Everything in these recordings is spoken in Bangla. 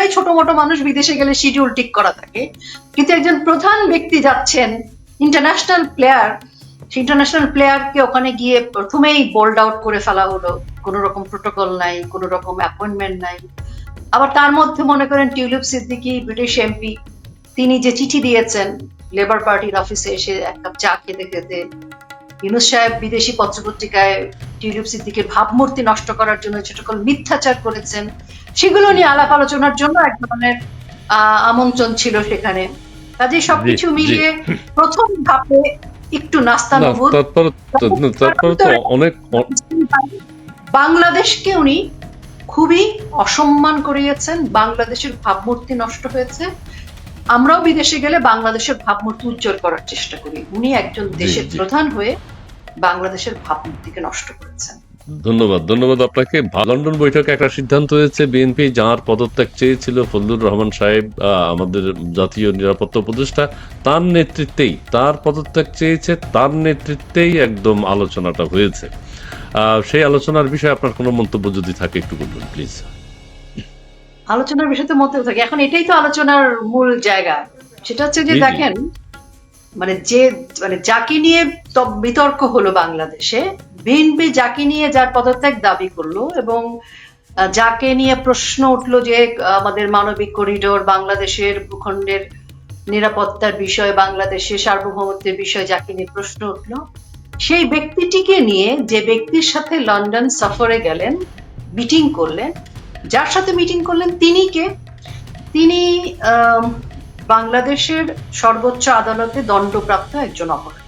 আমরাই ছোট মোটো মানুষ বিদেশে গেলে শিডিউল ঠিক করা থাকে। কিন্তু একজন প্রধান ব্যক্তি যাচ্ছেন ইন্টারন্যাশনাল প্লেয়ার সেই ইন্টারন্যাশনাল প্লেয়ারকে ওখানে গিয়ে প্রথমেই বোল্ড আউট করে ফেলা হলো। কোনো রকম প্রোটোকল নাই, কোনো রকম অ্যাপয়েন্টমেন্ট নাই। আবার তার মধ্যে মনে করেন টিউলিপ সিদ্দিকী, ব্রিটিশ এমপি, তিনি যে চিঠি দিয়েছেন লেবার পার্টির অফিসে এসে এক কাপ চা খেতে খেতে, ইউনুস সাহেব বিদেশি পত্রপত্রিকায় টিউলিপ সিদ্দিকের ভাবমূর্তি নষ্ট করার জন্য যে সকল মিথ্যাচার করেছেন সেগুলো নিয়ে আলাপ আলোচনার জন্য এক ধরনের আমন্ত্রণ ছিল সেখানে। কাজে সবকিছু। মিলিয়ে প্রথম ধাপে একটু না নাস্তানুভূত তারপরে তো- না, তারপরে তো অনেক বাংলাদেশকে উনি খুবই অসম্মান করিয়েছেন। বাংলাদেশের ভাবমূর্তি নষ্ট হয়েছে। আমরাও বিদেশে গেলে বাংলাদেশের ভাবমূর্তি উজ্জ্বল করার চেষ্টা করি। উনি একজন দেশের প্রধান হয়ে বাংলাদেশের ভাবমূর্তিকে নষ্ট করেছেন। ধন্যবাদ ধন্যবাদ আপনাকে। লন্ডন বৈঠকে একটা সিদ্ধান্ত হয়েছে বিএনপি যার পদত্যাগ চেয়েছিল ফজলুর রহমান সাহেব আমাদের জাতীয় নিরাপত্তা উপদেষ্টা তার নেতৃত্বেই তার পদত্যাগ চেয়েছে তার নেতৃত্বেই একদম আলোচনাটা হয়েছে। সেই আলোচনার বিষয়ে আপনার কোনো মন্তব্য যদি থাকে একটু বলবেন প্লিজ। আলোচনার বিষয়তে মতে থাকে। এখন এটাই তো আলোচনার মূল জায়গা। সেটা হচ্ছে যে। দেখেন মানে যে মানে যাকে নিয়ে বিতর্ক হলো বাংলাদেশে বিএনপি যাকে নিয়ে যার পদত্যাগ দাবি করল এবং যাকে নিয়ে প্রশ্ন উঠল যে আমাদের মানবিক করিডোর বাংলাদেশের ভূখণ্ডের নিরাপত্তার বিষয়, বাংলাদেশের সার্বভৌমত্বের বিষয় যাকে নিয়ে প্রশ্ন উঠল, সেই ব্যক্তিটিকে নিয়ে যে ব্যক্তির সাথে লন্ডন সফরে গেলেন, মিটিং করলেন, যার সাথে মিটিং করলেন তিনি কে? তিনি বাংলাদেশের সর্বোচ্চ আদালতে দণ্ডপ্রাপ্ত একজন অপরাধী।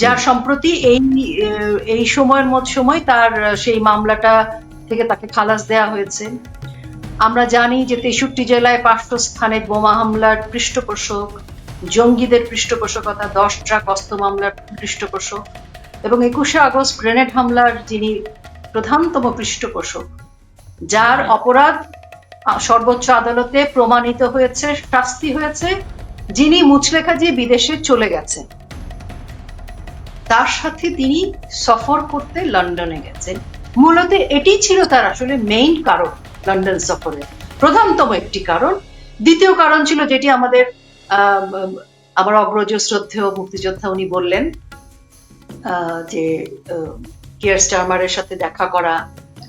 যার সম্প্রতি এই এই সময়ের মত সময় তার সেই মামলাটা থেকে তাকে খালাস দেয়া হয়েছে। আমরা জানি যে তেষট্টি জেলায় পাঁচশো স্থানে বোমা হামলার পৃষ্ঠপোষক জঙ্গিদের পৃষ্ঠপোষকতা দশ ট্রাক অস্ত্র মামলার পৃষ্ঠপোষক এবং একুশে আগস্ট গ্রেনেড হামলার যিনি প্রধানতম পৃষ্ঠপোষক যার অপরাধ সর্বোচ্চ আদালতে প্রমাণিত হয়েছে শাস্তি হয়েছে যিনি মুচলেখা দিয়ে বিদেশে চলে গেছেন। তার সাথে তিনি সফর করতে লন্ডনে গেছেন। মূলত এটি ছিল তার আসলে মেইন কারণ লন্ডন সফরের প্রধানতম একটি কারণ। দ্বিতীয় কারণ ছিল যেটি আমাদের আমার অগ্রজ শ্রদ্ধেয় মুক্তিযোদ্ধা উনি বললেন যে কেয়ার স্টারমারের সাথে দেখা করা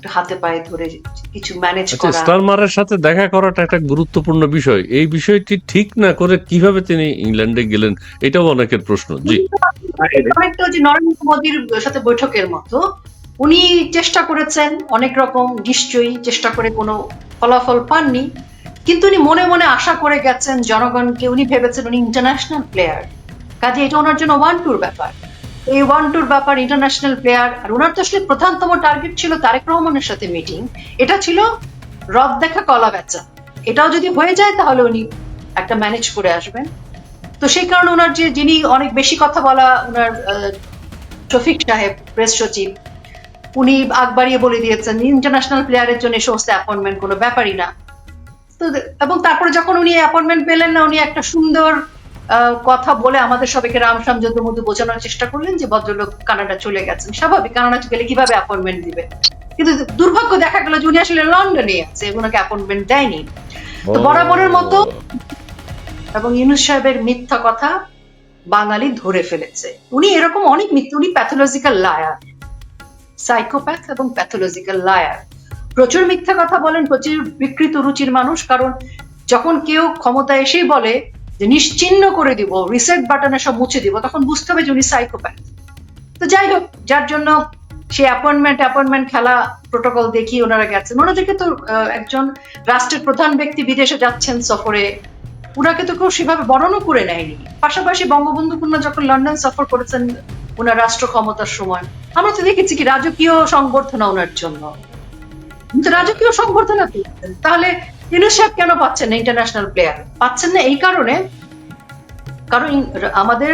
একটু হাতে পায়ে ধরে কিছু ম্যানেজ আচ্ছা করা। স্টারমারের সাথে দেখা করাটা একটা গুরুত্বপূর্ণ বিষয়। এই বিষয়টি ঠিক না করে কীভাবে তিনি ইংল্যান্ডে গেলেন এটাও অনেকের প্রশ্ন। জি। অনেকটা যে নরেন্দ্র মোদীর সাথে বৈঠকের মতো। উনি চেষ্টা করেছেন অনেক রকম নিশ্চয়ই চেষ্টা করে কোনো ফলাফল পাননি। কিন্তু উনি মনে মনে আশা করে গেছেন জনগণকে। উনি ভেবেছেন উনি ইন্টারন্যাশনাল প্লেয়ার কাজে এটা ওনার জন্য ওয়ান টুর ব্যাপার। এই ওয়ান টুর ব্যাপার ইন্টারন্যাশনাল প্লেয়ার আর ওনার তো আসলে প্রধানতম টার্গেট ছিল তারেক রহমানের সাথে মিটিং এটা ছিল রদ দেখা কলা বেচা। এটাও যদি হয়ে যায় তাহলে উনি একটা ম্যানেজ করে আসবেন। তো সেই কারণে ওনার যে, যিনি অনেক বেশি কথা বলা ওনার শফিক সাহেব প্রেস সচিব, উনি আগ বাড়িয়ে বলে দিয়েছেন ইন্টারন্যাশনাল প্লেয়ারের জন্য সমস্ত অ্যাপয়েন্টমেন্ট কোনো ব্যাপারই না। তো এবং তারপরে যখন উনি অ্যাপয়েন্টমেন্ট পেলেন না, উনি একটা সুন্দর কথা বলে আমাদের সবাইকে রামসাম যদু মধু বোঝানোর চেষ্টা করলেন যে ভদ্রলোক কানাডা চলে গেছেন। স্বাভাবিক কানাডা গেলে কীভাবে অ্যাপয়েন্টমেন্ট দিবে? কিন্তু দুর্ভাগ্য দেখা গেল যে উনি আসলে লন্ডনে আছে ওনাকে অ্যাপয়েন্টমেন্ট দেয়নি। তো বরাবরের মতো এবং ইউনুস সাহেবের মিথ্যা কথা বাঙালি ধরে ফেলেছে। উনি এরকম অনেক মিথ্যা উনি প্যাথোলজিক্যাল লায়ার সাইকোপ্যাথ এবং প্যাথোলজিক্যাল লায়ার প্রচুর মিথ্যা কথা বলেন প্রচুর বিকৃত রুচির মানুষ কারণ যখন কেউ ক্ষমতা এসেই বলে যে নিশ্চিহ্ন করে দিব রিসেট বাটনে সব মুছে দিব, তখন বুঝতে হবে যে উনি সাইকোপ্যাথ তো যাই হোক, যার জন্য সে অ্যাপয়েন্টমেন্ট অ্যাপয়েন্টমেন্ট খেলা প্রোটোকল দেখিয়ে ওনারা গেছেন ওনাদেরকে তো একজন রাষ্ট্রের প্রধান ব্যক্তি বিদেশে যাচ্ছেন সফরে ওনাকে তো কেউ সেভাবে বরণও করে নেয়নি। পাশাপাশি বঙ্গবন্ধু কন্যা যখন লন্ডন সফর করেছেন ওনার রাষ্ট্র ক্ষমতার সময়, আমরা তো দেখেছি কি রাজকীয় সংবর্ধনা ওনার জন্য। কিন্তু রাজকীয় সংবর্ধনা তাহলে ইউনুস সাহেব কেন পাচ্ছেন না ইন্টারন্যাশনাল প্লেয়ার পাচ্ছেন না এই কারণে কারণ আমাদের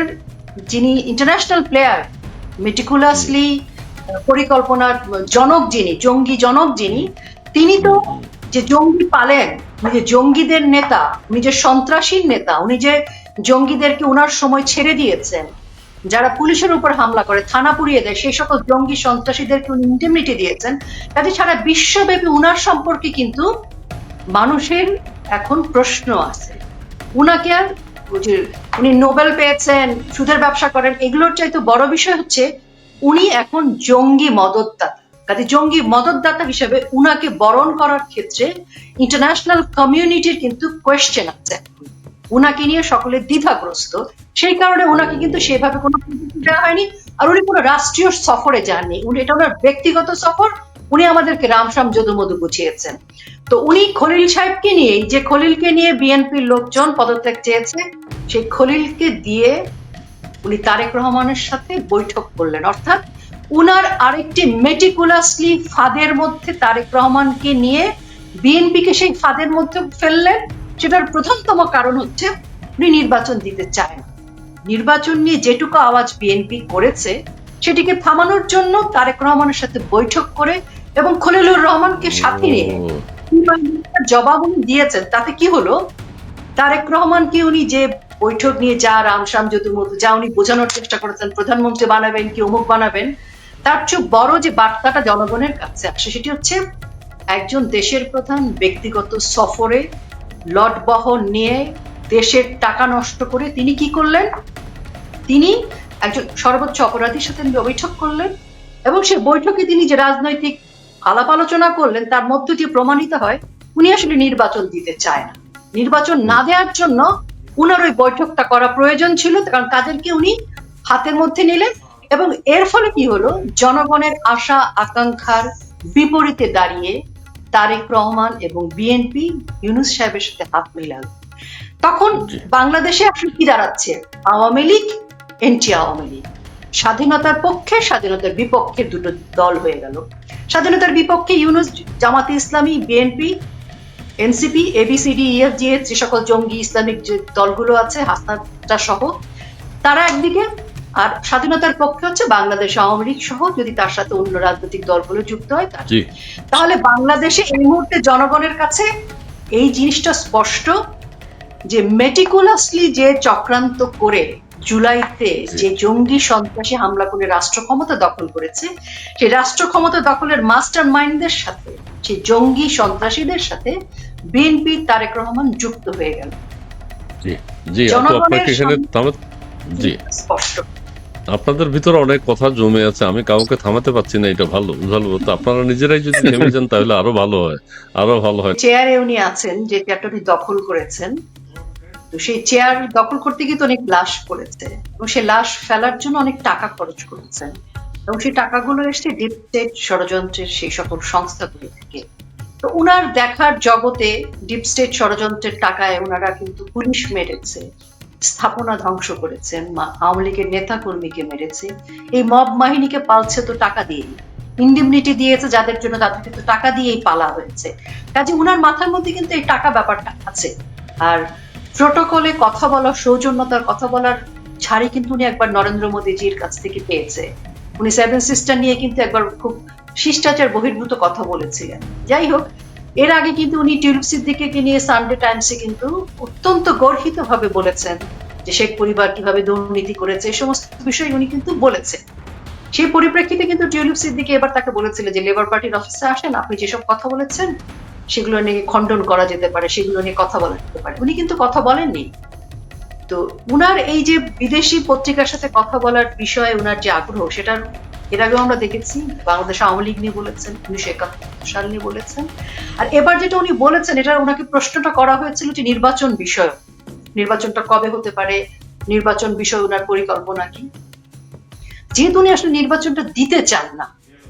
যিনি ইন্টারন্যাশনাল প্লেয়ার মেটিকুলাসলি পরিকল্পনার জনক যিনি জঙ্গি জনক যিনি তিনি তো যে জঙ্গি পালেন উনি যে জঙ্গিদের নেতা উনি যে সন্ত্রাসীর নেতা উনি যে জঙ্গিদেরকে উনার সময় ছেড়ে দিয়েছেন যারা পুলিশের উপর হামলা করে থানা পুড়িয়ে দেয় সেই সকল জঙ্গি সন্ত্রাসীদেরকে উনি ইন্ডেমনিটি দিয়েছেন। কাজে সারা বিশ্বব্যাপী উনার সম্পর্কে কিন্তু মানুষের এখন প্রশ্ন আছে। উনাকে আর উনি নোবেল পেয়েছেন, সুদের ব্যবসা করেন, এগুলোর চাইতে বড় বিষয় হচ্ছে উনি এখন জঙ্গি মদতদাতা। কাজে জঙ্গি মদতদাতা হিসেবে উনাকে বরণ করার ক্ষেত্রে ইন্টারন্যাশনাল কমিউনিটির কিন্তু কোয়েশ্চেন আছে। উনাকে নিয়ে সকলে দ্বিধাগ্রস্ত। সেই কারণে উনাকে কিন্তু সেভাবে কোনো দেওয়া হয়নি। আর উনি কোনো রাষ্ট্রীয় সফরে যাননি। উনি, এটা ওনার ব্যক্তিগত সফর উনি আমাদেরকে রামসাম যদুমধু বুঝিয়েছেন। তো উনি খলিল সাহেবকে নিয়ে, যে খলিলকে নিয়ে বিএনপির লোকজন পদত্যাগ চেয়েছে, সেই খলিলকে দিয়ে উনি তারেক রহমানের সাথে বৈঠক করলেন। অর্থাৎ উনার আরেকটি মেটিকুলাসলি ফাঁদের মধ্যে তারেক রহমানকে নিয়ে বিএনপিকে সেই ফাঁদের মধ্যে ফেললেন। সেটার প্রথমতম কারণ হচ্ছে উনি নির্বাচন দিতে চায় না নির্বাচন নিয়ে যেটুকু আওয়াজ বিএনপি করেছে, সেটিকে থামানোর জন্য তারেক রহমানের সাথে বৈঠক করে এবং খলিলুর রহমানকে সাথে জবাব উনি দিয়েছেন। তাতে কি হলো? তারেক রহমানকে উনি যে বৈঠক নিয়ে যা রামসাম যদুমধু যা উনি বোঝানোর চেষ্টা করেছেন প্রধানমন্ত্রী বানাবেন কি অমুক বানাবেন তার চেয়ে বড় যে বার্তাটা জনগণের কাছে আসে সেটি হচ্ছে একজন দেশের প্রধান ব্যক্তিগত সফরে লট বহন নিয়ে দেশের টাকা নষ্ট করে তিনি কি করলেন? তিনি একজন সর্বোচ্চ অপরাধীর সাথে বৈঠক করলেন এবং সে বৈঠকে তিনি যে রাজনৈতিক আলাপ আলোচনা করলেন তার মধ্য দিয়ে প্রমাণিত হয় উনি আসলে নির্বাচন দিতে চায় না। নির্বাচন না দেওয়ার জন্য উনার ওই বৈঠকটা করা প্রয়োজন ছিল কারণ তাদেরকে উনি হাতের মধ্যে নিলেন এবং এর ফলে কি হলো জনগণের আশা আকাঙ্ক্ষার বিপরীতে দাঁড়িয়ে তারেক রহমান এবং বিএনপি ইউনুস সাহেবের সাথে হাত মিলাল। তখন বাংলাদেশে আসলে কি দাঁড়াচ্ছে? আওয়ামী লীগ এনটি আওয়ামী লীগ। স্বাধীনতার পক্ষে স্বাধীনতার বিপক্ষে দুটো দল হয়ে গেল। স্বাধীনতার বিপক্ষে Yunus Jamaat-e Islami BNP NCP ABCD ইএফজিএস যে সকল জঙ্গি ইসলামিক যে দলগুলো আছে হাসনাটা সহ তারা একদিকে আর স্বাধীনতার পক্ষে হচ্ছে বাংলাদেশ আওয়ামী লীগ সহ যদি তার সাথে অন্য রাজনৈতিক দলগুলো যুক্ত হয় তাহলে বাংলাদেশে এই মুহূর্তে জনগণের কাছে এই জিনিসটা স্পষ্ট যে মেটিকুলাসলি যে চক্রান্ত করে জুলাইতে যে জঙ্গি সন্ত্রাসী হামলা করে রাষ্ট্র ক্ষমতা দখল করেছে সেই রাষ্ট্র ক্ষমতা দখলের মাস্টার মাইন্ডদের সাথে সেই জঙ্গি সন্ত্রাসীদের সাথে বিএনপি তারেক রহমান যুক্ত হয়ে গেল। আপনাদের ভিতরে অনেক কথা জমে আছে আমি কাউকে থামাতে পারছি না এটা ভালো ভালো তো আপনারা নিজেরাই যদি থেমে যান তাহলে আরও ভালো হয় আরও ভালো হয়। চেয়ারে উনি আছেন যে চেয়ারটা দখল করেছেন। তো সেই চেয়ার দখল করতে গিয়ে তো অনেক লাশ পড়েছে এবং সেই লাশ ফেলার জন্য অনেক টাকা খরচ করেছেন এবং সেই টাকাগুলো এসছে ডিপ স্টেট ষড়যন্ত্রের সেই সকল সংস্থাগুলো থেকে। তো উনার দেখার জগতে ডিপ স্টেট ষড়যন্ত্রের টাকায় ওনারা কিন্তু পুলিশ মেরেছে, স্থাপনা ধ্বংস করেছেন আওয়ামী লীগের নেতা কর্মীকে মেরেছে। এই মব বাহিনীকে পালছে তো টাকা দিয়েই। ইন্ডিমনিটি দিয়েছে যাদের জন্য তাদেরকে তো টাকা দিয়েই পালা হয়েছে। কাজে উনার মাথার মধ্যে কিন্তু এই টাকা ব্যাপারটা আছে। আর প্রোটোকলে কথা বলা সৌজন্যতার কথা বলার ছাড়ি কিন্তু উনি একবার নরেন্দ্র মোদীজির কাছ থেকে পেয়েছে। উনি সেভেন সিস্টার নিয়ে কিন্তু একবার খুব শিষ্টাচার বহির্ভূত কথা বলেছিলেন। যাই হোক, এর আগে কিন্তু উনি টিউলিপ সিদ্দিকে নিয়ে সানডে টাইমসে কিন্তু অত্যন্ত গর্হিত ভাবে বলেছেন যে শেখ পরিবার কীভাবে দুর্নীতি করেছে এই সমস্ত বিষয় উনি কিন্তু বলেছেন। সেই পরিপ্রেক্ষিতে কিন্তু টিউলিপ সিদ্দিকে এবার তাকে বলেছিল যে লেবার পার্টির অফিসে আসেন, আপনি যেসব কথা বলেছেন সেগুলো নিয়ে খণ্ডন করা যেতে পারে, সেগুলো নিয়ে কথা বলা যেতে পারে। উনি কিন্তু কথা বলেননি। তো উনার এই যে বিদেশি পত্রিকার সাথে কথা বলার বিষয়ে উনার যে আগ্রহ, সেটার এর আগেও আমরা দেখেছি, বাংলাদেশ আওয়ামী লীগ নিয়ে বলেছেন, উনিশশো একাত্তর সাল নিয়ে বলেছেন। আর এবার যেটা উনি বলেছেন, এটা ওনাকে প্রশ্নটা করা হয়েছিল যে নির্বাচন বিষয় নির্বাচনটা কবে হতে পারে, নির্বাচন বিষয় ওনার পরিকল্পনা কি? যেহেতু উনি আসলে নির্বাচনটা দিতে চান না,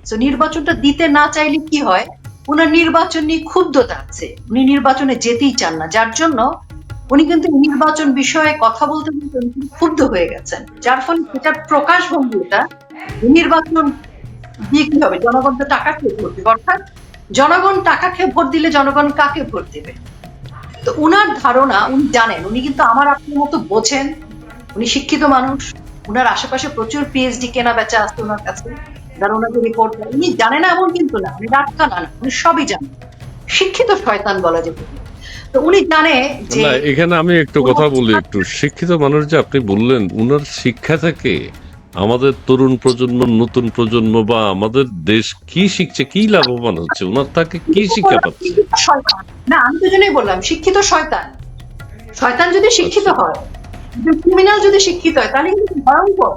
তো নির্বাচনটা দিতে না চাইলে কি হয়? ওনার নির্বাচন নিয়ে ক্ষুব্ধতা আছে। উনি নির্বাচনে যেতেই চান না, যার জন্য উনি কিন্তু নির্বাচন বিষয়ে কথা বলতে বলতে ক্ষুব্ধ হয়ে গেছেন। যার ফলে এটার প্রকাশ ভঙ্গিটা নির্বাচন দিয়ে কি হবে? জনগণ তো টাকা খেয়ে ভোট অর্থাৎ জনগণ টাকা খেয়ে ভোট দিলে জনগণ কাকে ভোট দেবে? তো উনার ধারণা উনি জানেন, উনি কিন্তু আমার আপনার মতো বোঝেন। উনি শিক্ষিত মানুষ, উনার আশেপাশে প্রচুর পিএইচডি কেনা বেচা আছে ওনার কাছে। যারা ওনাকে রিপোর্ট দেয় উনি জানে না এমন কিন্তু না উনি রাটকানা না উনি সবই জানেন শিক্ষিত শয়তান বলা যেতে তো উনি জানে যে এখানে আমি একটু কথা বলি একটু। শিক্ষিত মানুষ যে আপনি বললেন উনার শিক্ষা থেকে আমাদের তরুণ প্রজন্ম নতুন প্রজন্ম বা আমাদের দেশ কি শিখছে কি লাভবান হচ্ছে উনার তাকে কি শিক্ষা পাচ্ছে? শিক্ষিত না আমি তো জন্যই বললাম শিক্ষিত শয়তান। শয়তান যদি শিক্ষিত আচ্ছা। হয় ক্রিমিনাল যদি শিক্ষিত হয় তাহলে কিন্তু ভয়ঙ্কর।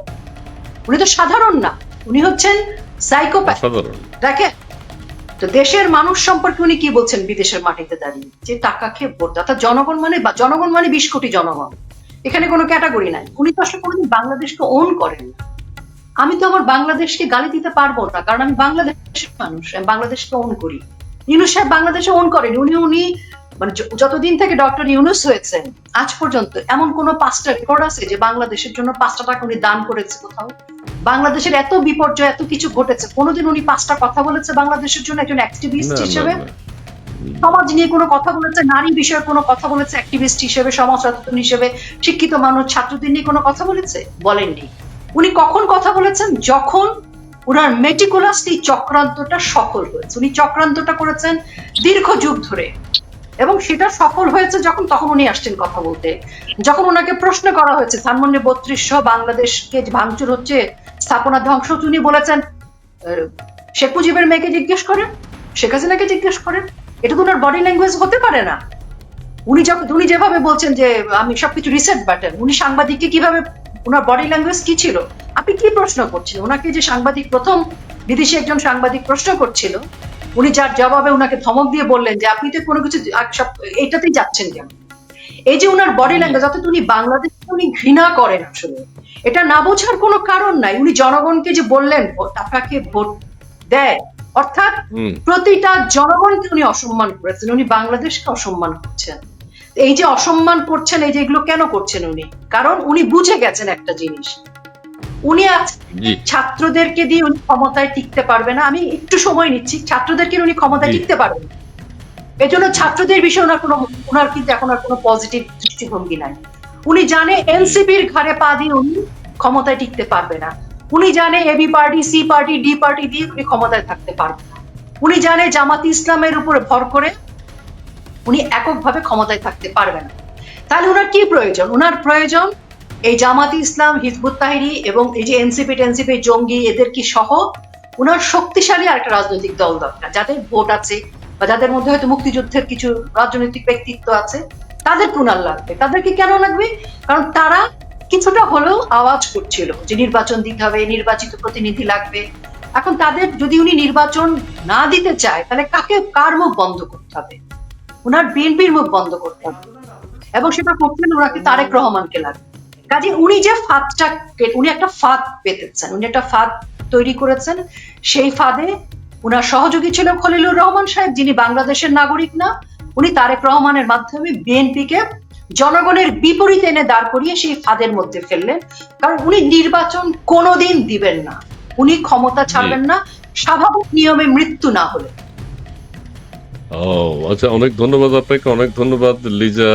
উনি তো সাধারণ না। উনি হচ্ছেন সাইকোপ্যাথ দেখেন তো দেশের মানুষ সম্পর্কে উনি কি বলছেন বিদেশের মাটিতে দাঁড়িয়ে? যে টাকা খেয়ে ভোট অর্থাৎ জনগণ মানে জনগণ মানে বিশ কোটি জনগণ। এখানে কোনো ক্যাটাগরি নাই। উনি তো আসলে কোনোদিন বাংলাদেশকে ওন করেন আমি তো আমার বাংলাদেশকে গালি দিতে পারব না কারণ আমি বাংলাদেশের মানুষ আমি বাংলাদেশকে ওন করি। ইউনুস সাহেব বাংলাদেশে ওন করেন। উনি উনি মানে যতদিন থেকে ডক্টর ইউনুস হয়েছেন আজ পর্যন্ত এমন কোন পাঁচটা রেকর্ড আছে যে বাংলাদেশের জন্য পাঁচটা টাকা উনি দান করেছে কোথাও? বাংলাদেশের এত বিপর্যয় এত কিছু ঘটেছে। কোনোদিন উনি পাঁচটা কথা বলেছে বাংলাদেশের জন্য একজন অ্যাক্টিভিস্ট হিসেবে? সমাজ নিয়ে কোনো কথা বলেছে? নারী বিষয়ে কোনো কথা বলেছে অ্যাক্টিভিস্ট হিসেবে সমাজ সচেতন হিসেবে শিক্ষিত মানুষ ছাত্রদের নিয়ে কোনো কথা বলেছে? বলেননি। উনি কখন কথা বলেছেন? যখন ওনার মেটিকুলাসলি চক্রান্তটা সফল হয়েছে। উনি চক্রান্তটা করেছেন দীর্ঘ যুগ ধরে। এবং সেটা সফল হয়েছে যখন তখন উনি আসছেন কথা বলতে। যখন ওনাকে প্রশ্ন করা হয়েছে ধানমন্ডি বত্রিশ বাংলাদেশকে ভাঙচুর হচ্ছে স্থাপনা ধ্বংস উনি বলেছেন শেখ মুজিবের মেয়েকে জিজ্ঞেস করেন, শেখ হাসিনাকে জিজ্ঞেস করেন, এটা তো ওনার বডি ল্যাঙ্গুয়েজ হতে পারে না। উনি যখন উনি যেভাবে বলছেন যে, আমি সবকিছু রিসেট বাটন উনি সাংবাদিককে কীভাবে, ওনার বডি ল্যাঙ্গুয়েজ কি ছিল? আপনি কি প্রশ্ন করছেন? ওনাকে যে সাংবাদিক, প্রথম বিদেশি একজন সাংবাদিক প্রশ্ন করছিল, উনি যার জবাবে ওনাকে ধমক দিয়ে বললেন যে, আপনি তো কোনো কিছু এইটাতেই যাচ্ছেন কেন? এই যে ওনার বডি ল্যাঙ্গুয়েজ অর্থাৎ উনি বাংলাদেশকে উনি ঘৃণা করেন আসলে। এটা না বোঝার কোনো কারণ নাই। উনি জনগণকে যে বললেন টাকাকে ভোট দেয়। অর্থাৎ প্রতিটা জনগণকে উনি অসম্মান করেছেন। উনি বাংলাদেশকে অসম্মান করছেন। এই যে অসম্মান করছেন এই যে এগুলো কেন করছেন উনি? কারণ উনি বুঝে গেছেন একটা জিনিস। উনি আজ ছাত্রদেরকে দিয়ে উনি ক্ষমতায় টিকতে পারবে না। আমি একটু সময় নিচ্ছি। ছাত্রদেরকে উনি ক্ষমতায় টিকতে পারবেন না। এজন্য ছাত্রদের বিষয়ে ওনার কোনো, ওনার কিন্তু এখন আর কোনো পজিটিভ দৃষ্টিভঙ্গি নাই। উনি জানে এনসিপির ঘাড়ে পা দিয়ে উনি ক্ষমতায় টিকতে পারবে না। উনি জানে A B party, C party, D party দিয়ে উনি ক্ষমতায় থাকতে পারবে না। উনি জানে জামাত ইসলামের উপরে ভর করে উনি এককভাবে ক্ষমতায় থাকতে পারবে না। তাহলে ওনার কি প্রয়োজন? ওনার প্রয়োজন এই জামাতি ইসলাম, হিজবুত তাহিরি এবং এই যে এনসিপি, টেনসিপি, জঙ্গি, এদের কি সহ? ওনার শক্তিশালী আরেকটা রাজনৈতিক দল দরকার, যাদের ভোট আছে বা যাদের মধ্যে হয়তো মুক্তিযুদ্ধের কিছু রাজনৈতিক ব্যক্তিত্ব আছে, তাদের পুনার লাগবে। তাদেরকে কেন লাগবে? কারণ তারা কিছুটা হলেও আওয়াজ করছিল যে নির্বাচন দিতে হবে, নির্বাচিত প্রতিনিধি লাগবে। এখন তাদের যদি উনি নির্বাচন না দিতে চায়, তাহলে কাকে, কার মুখ বন্ধ করতে হবে? ওনার বিএনপির মুখ বন্ধ করতে হবে। এবং সেটা করছেন ওনাকে তারেক রহমানকে লাগবে। কাজে উনি যে ফাঁদটা, উনি একটা ফাঁদ পেতেছেন, উনি একটা ফাঁদ তৈরি করেছেন। সেই ফাঁদে উনার সহযোগী ছিল খলিলুর রহমান সাহেব যিনি বাংলাদেশের নাগরিক না উনি তারেক রহমানের মাধ্যমে বিএনপিকে জনগণের বিপরীতে এনে দাঁড় করিয়ে সেই ফাঁদের মধ্যে ফেললেন। কারণ উনি নির্বাচন কোনোদিন দিবেন না। উনি ক্ষমতা ছাড়বেন না। স্বাভাবিক নিয়মে মৃত্যু না হলে। ও আচ্ছা অনেক ধন্যবাদ আপনাকে অনেক ধন্যবাদ লিজা।